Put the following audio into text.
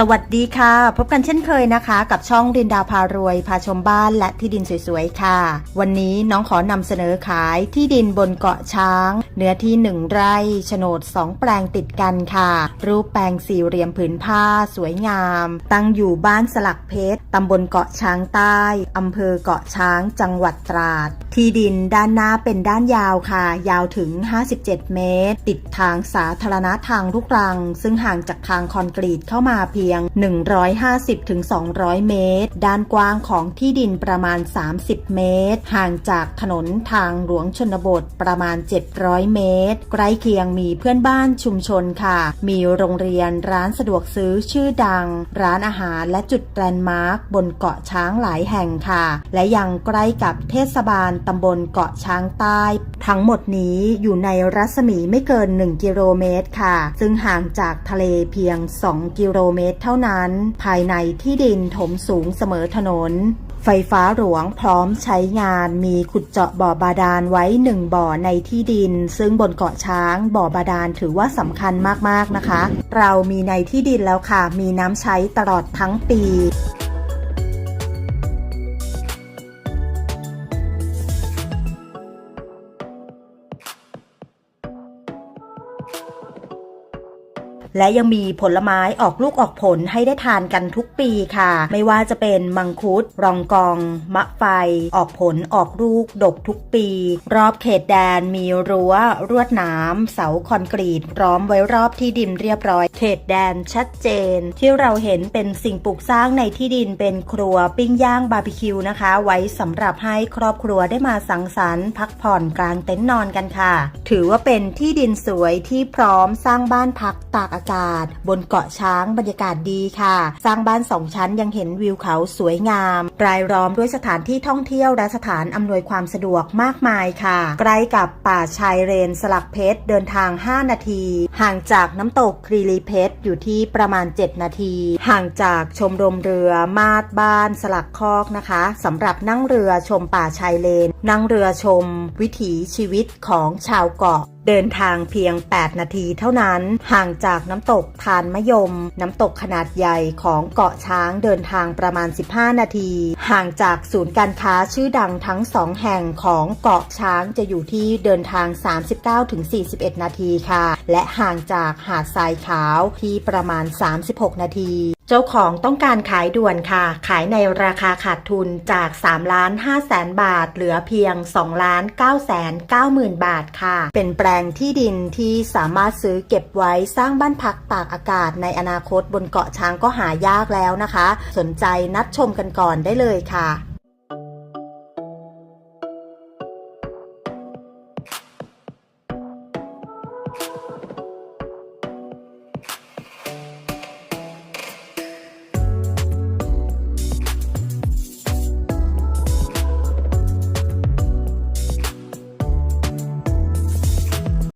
สวัสดีค่ะ พบกันเช่นเคยนะคะ กับช่องรินดาพารวย พาชมบ้านและที่ดินสวยๆ ค่ะ วันนี้น้องขอนำเสนอขายที่ดินบนเกาะช้าง เนื้อที่หนึ่งไร่โฉนด 2 แปลงติดกันค่ะ รูปแปลงสี่เหลี่ยมผืนผ้า สวยงาม ตั้งอยู่บ้านสลักเพชรตำบลเกาะช้างใต้อำเภอเกาะช้างจังหวัดตราด ที่ดินด้านหน้าเป็นด้านยาวค่ะ ยาวถึง 57 เมตร ติดทางสาธารณะทางลูกรัง ซึ่งห่างจากทางคอนกรีตเข้ามาเพียง 150-200 เมตร ด้านกว้างของที่ดินประมาณ 30 เมตร ห่างจากถนนทางหลวงชนบทประมาณ 700 เมตร ใกล้เคียงมีเพื่อนบ้านชุมชนค่ะ มีโรงเรียนร้านสะดวกซื้อชื่อดัง ร้านอาหารและจุดแลนด์มาร์คบนเกาะช้างหลายแห่งค่ะ และยังใกล้กับเทศบาลตำบลเกาะช้างใต้ ทั้งหมดนี้อยู่ในรัศมีไม่เกิน 1 กิโลเมตรค่ะ ซึ่งห่างจากทะเลเพียง 2 กิโลเมตรเท่านั้น ภายในที่ดินถมสูงเสมอถนนไฟฟ้าหลวงพร้อมใช้งานมีขุดเจาะบ่อบาดาลไว้หนึ่งบ่อในที่ดิน ซึ่งบนเกาะช้างบ่อบาดาลถือว่าสำคัญมากๆนะคะ เรามีในที่ดินแล้วค่ะ มีน้ำใช้ตลอดทั้งปี และยังมีผลไม้ออกลูกออกผลให้ได้ทานกันทุกปีค่ะ ไม่ว่าจะเป็นมังคุด รองกอง มะไฟ ออกผลออกลูก ดกทุกปี รอบเขตแดนมีรั้ว รวดหนามเสาคอนกรีตล้อมไว้รอบที่ดินเรียบร้อย เขตแดนชัดเจน ที่เราเห็นเป็นสิ่งปลูกสร้างในที่ดินเป็นครัวปิ้งย่างบาร์บีคิวนะคะ ไว้สำหรับให้ครอบครัวได้มาสังสรรค์พักผ่อนกลางเต็นท์นอนกันค่ะ ถือว่าเป็นที่ดินสวยที่พร้อมสร้างบ้านพักตากอากาศ บนเกาะช้างบรรยากาศดีค่ะ สร้างบ้านสองชั้นยังเห็นวิวเขาสวยงามรายล้อมด้วยสถานที่ท่องเที่ยวและสถานอำนวยความสะดวกมากมายค่ะใกล้กับป่าชายเลนสลักเพชรเดินทาง 5 นาที ห่างจากน้ำตกครีลีเพชรอยู่ที่ประมาณ 7 นาที ห่างจากชมรมเรือมาดบ้านสลักคอกนะคะสำหรับนั่งเรือชมป่าชายเลน นั่งเรือชม วิถีชีวิตของชาวเกาะ เดินทางเพียง 8 นาทีเท่านั้น ห่างจากน้ำตกทานมะยม น้ำตกขนาดใหญ่ของเกาะช้างเดินทางประมาณ 15 นาที ห่างจากศูนย์การค้าชื่อดังทั้ง2แห่งของเกาะช้างจะอยู่ที่เดินทาง 39-41 นาทีค่ะ และห่างจากหาดทรายขาวที่ประมาณ 36 นาที เจ้าของต้องการขายด่วนค่ะ ขายในราคาขาดทุนจาก3ล้าน5แสนบาท เหลือเพียง2ล้าน9แสน9หมื่นบาทค่ะ เป็นแปลงที่ดินที่สามารถซื้อเก็บไว้สร้างบ้านพักตากอากาศในอนาคตบนเกาะช้างก็หายากแล้วนะคะ สนใจนัดชมกันก่อนได้เลยค่ะ